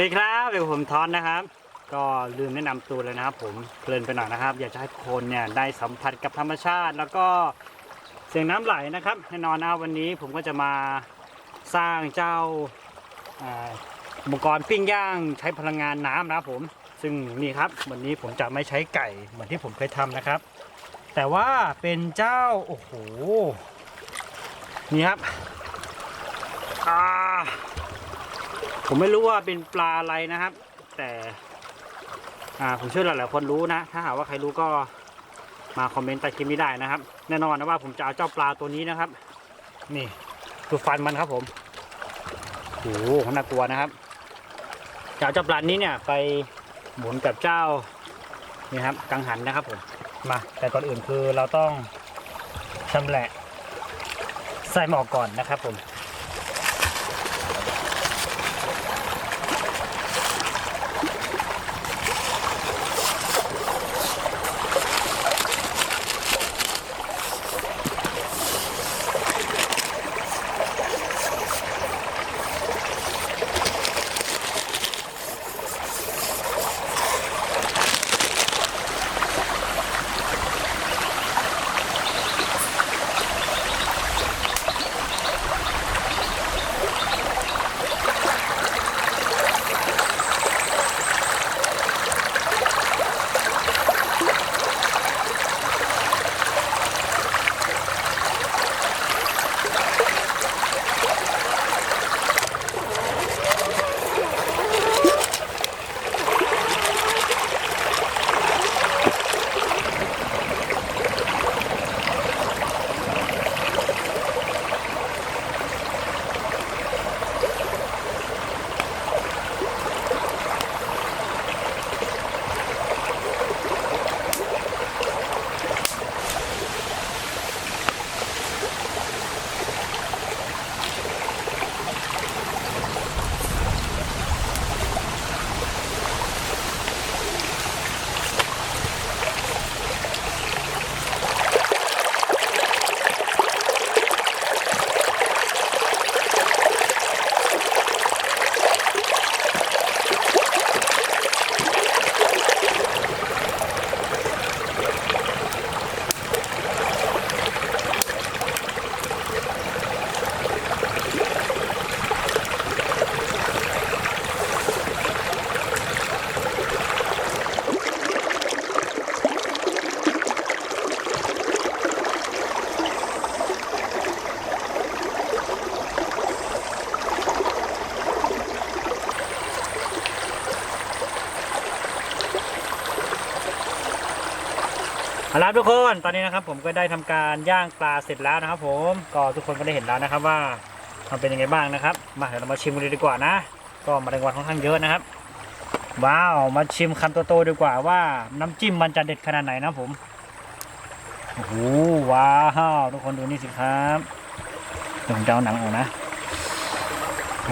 สวัสดีครับเดี๋ยวผมทอนนะครับ ก็ลืมแนะนำตัวเลยนะครับ ผมเพลินไปหน่อยนะครับ อยากจะให้ทุกคนเนี่ยได้สัมผัสกับธรรมชาติ แล้วก็เสียงน้ำไหลนะครับแน่นอนนะวันนี้ผมก็จะมาสร้างเจ้าอุปกรณ์ปิ้งย่างใช้พลังงานน้ำนะครับผมซึ่งนี่ครับวันนี้ผมจะไม่ใช้ไก่เหมือนที่ผมเคยทำนะครับ แต่ว่าเป็นเจ้าโอ้โหนี่ครับอ่า ผมไม่รู้ว่าเป็นปลาอะไรนะครับ แต่อ่าผมเชื่อหลายๆคนรู้นะ ถ้าหากว่าใครรู้ก็มาคอมเมนต์ใต้คลิปนี้ได้นะครับ แน่นอนนะว่าผมจะเอาเจ้าปลาตัวนี้นะครับ นี่ดูฟันมันครับผมโอ้โหน่ากลัวนะครับจะเอาเจ้าปลานี้เนี่ยไปหมุนกับเจ้านี่ครับกังหันนะครับผมมา แต่ก่อนอื่นคือเราต้องชำแหละใส่หมอกก่อนนะครับผม เอาละทุกคนตอนนี้นะครับผมก็ได้ทำการย่างปลาเสร็จแล้วนะครับผมก็ทุกคนก็ได้เห็นแล้วนะครับว่ามันเป็นยังไงบ้างนะครับ มาเดี๋ยวเรามาชิมกันเลยดีกว่านะ ก็มาแรงวันค่อนข้างเยอะนะครับ ว้าวมาชิมคำโตๆดีกว่าว่าน้ำจิ้มมันจะเด็ดขนาดไหนนะผมโอ้โหว้าวทุกคนดูนี่สิครับเดี๋ยวผมจะเอาหนังออกนะ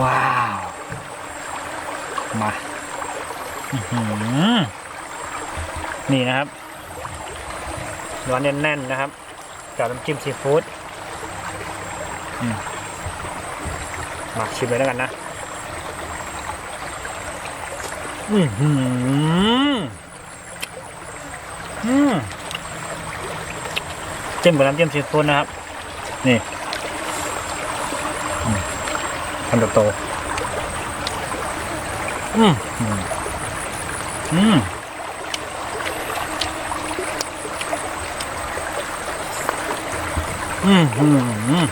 ว้าวมาอืนี่นะครับ เนื้อแน่นๆนะครับ กับน้ำจิ้มซีฟู้ดอืมมาชิมเลยแล้วกันนะอือหืออืมจิ้มกับน้ำจิ้มซีฟู้ดนะครับ นี่อืมคำโตๆอืมอืม อืมอืม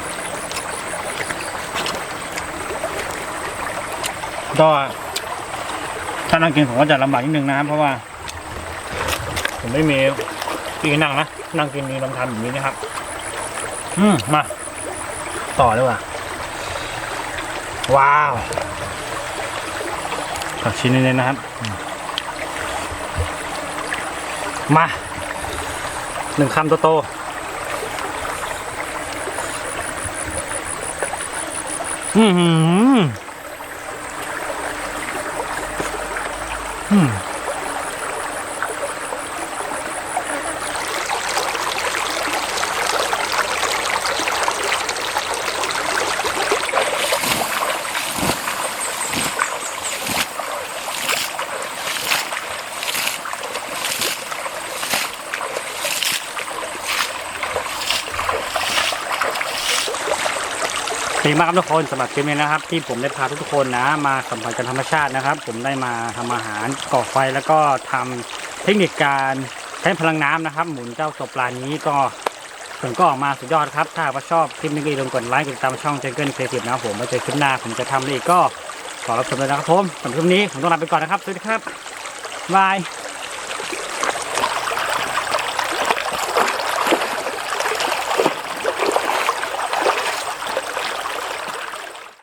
ก็ถ้านั่งกินผมก็จะลำบากนิดนึงนะครับเพราะว่า ผมไม่มีที่นั่งนะนั่งกินมีลำธารแบบนี้นะครับ อืมมา ต่อเลยว่ะว้าวผักชิ้นนี้นะครับมมาหนึ่งคำโตๆ อื เป็นมากครับทุกคนสำหรับคลิปนี้นะครับ ที่ผมได้พาทุกคนนะ มาสัมผัสกับธรรมชาตินะครับ ผมได้มาทำอาหารก่อไฟแล้วก็ทำเทคนิคการใช้พลังน้ำนะครับ หมุนเจ้าตัวปลานี้ก็ผลก็ออกมาสุดยอดครับ ถ้าว่าชอบคลิปนี้ก็อย่าลืมกดไลค์กดติดตามช่องเจเกิลเคทีฟนะครับผมมาเจอคลิปหน้าผมจะทำอะไรอีกก็ขอรับชมเลยนะครับผมสำหรับคลิปนี้ผมต้องลาไปก่อนนะครับสวัสดีครับบาย